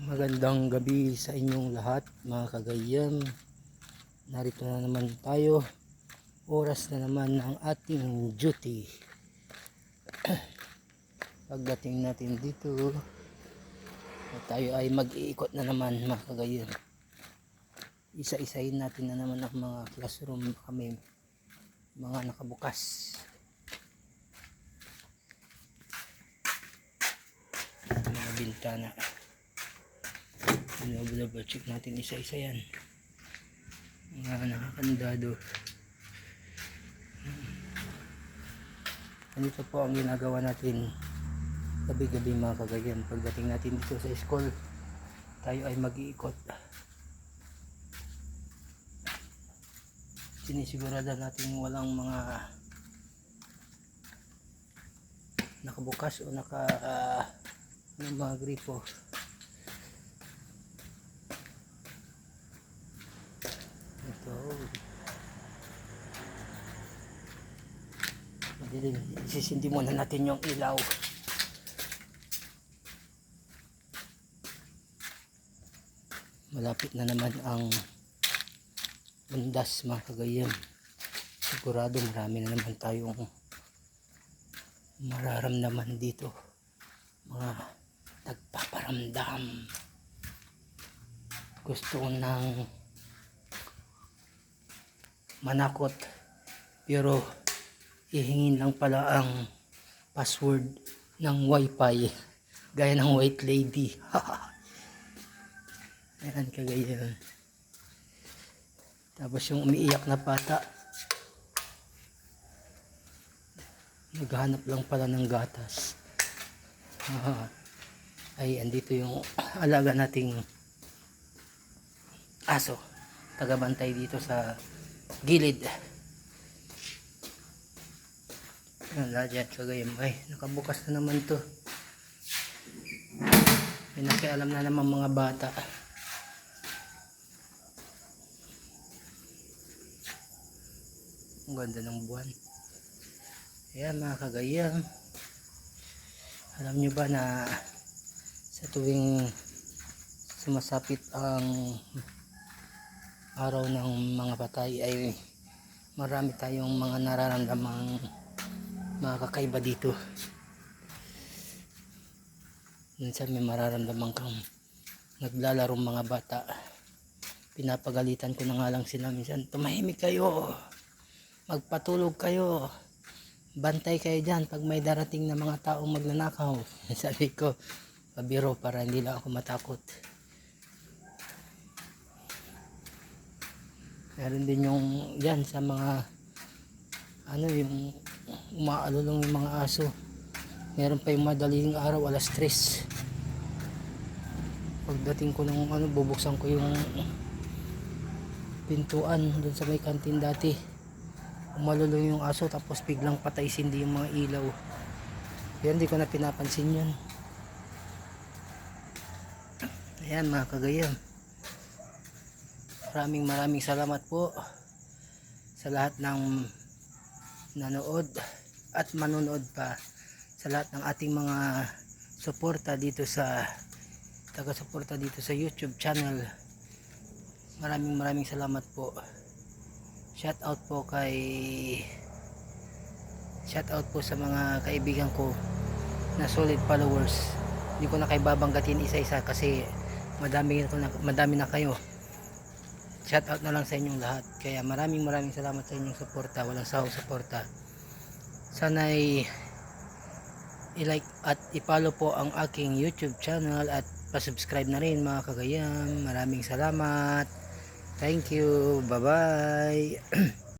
Magandang gabi sa inyong lahat mga kagayam. Narito na naman tayo. Oras na naman ng ating duty. Pagdating natin dito, tayo ay mag-iikot na naman mga kagayam. Isa-isahin natin na naman ang mga classroom kami mga nakabukas. Mga bintana. Double check natin isa-isa yan. Mga nakakandado. Andito po ang ginagawa natin gabi-gabi mga kagayan. Pagdating natin dito sa school, tayo ay mag-iikot. Sinisigurado natin walang mga nakabukas o naka ah, ano, mga gripo. Isisindi muna natin yung ilaw. Malapit na naman ang undas mga kagayam. Sigurado marami na naman tayong mararamdaman dito. Mga nagpaparamdam. Gusto ng manakot pero ihingin lang pala ang password ng wifi gaya ng white lady. Ayan kagaya tapos yung umiiyak na bata naghanap lang pala ng gatas. Ay andito yung alaga nating aso. Tagabantay dito sa gilid wala dyan kagayam ay nakabukas na naman to. May nakialam na naman mga bata. Ang ganda ng buwan. Ayan mga kagayam alam nyo ba na sa tuwing sumasapit ang araw ng mga patay ay marami tayong mga nararamdamang mga kakaiba dito. Minsan may mararamdaman kang naglalarong mga bata. Pinapagalitan ko na nga lang sila. Minsan tumahimik kayo. Magpatulog kayo. Bantay kayo dyan pag may darating na mga taong magnanakaw. Sabi ko pabiro para hindi lang ako matakot. Meron din yung yan sa mga ano yung umaalulong yung mga aso. Meron pa yung madaling araw alas 3 pagdating ko ng ano bubuksan ko yung pintuan dun sa may kantin dati. Umalulong yung aso tapos biglang patay sindi yung mga ilaw. Yan hindi ko na pinapansin yun. Ayan mga kagayam maraming maraming salamat po sa lahat ng nanood at manonood pa sa lahat ng ating mga suporta dito sa taga-suporta dito sa YouTube channel. Maraming maraming salamat po. Shout out po kay shout out po sa mga kaibigan ko na solid followers. Hindi ko na kayo babanggatin isa-isa kasi madami, na, madami na kayo. Shout out na lang sa inyong lahat. Kaya maraming maraming salamat sa inyong suporta. Walang sahong suporta sana'y i-like at i-follow po ang aking youtube channel at pa-subscribe na rin mga kagayam. Maraming salamat. Thank you. Bye bye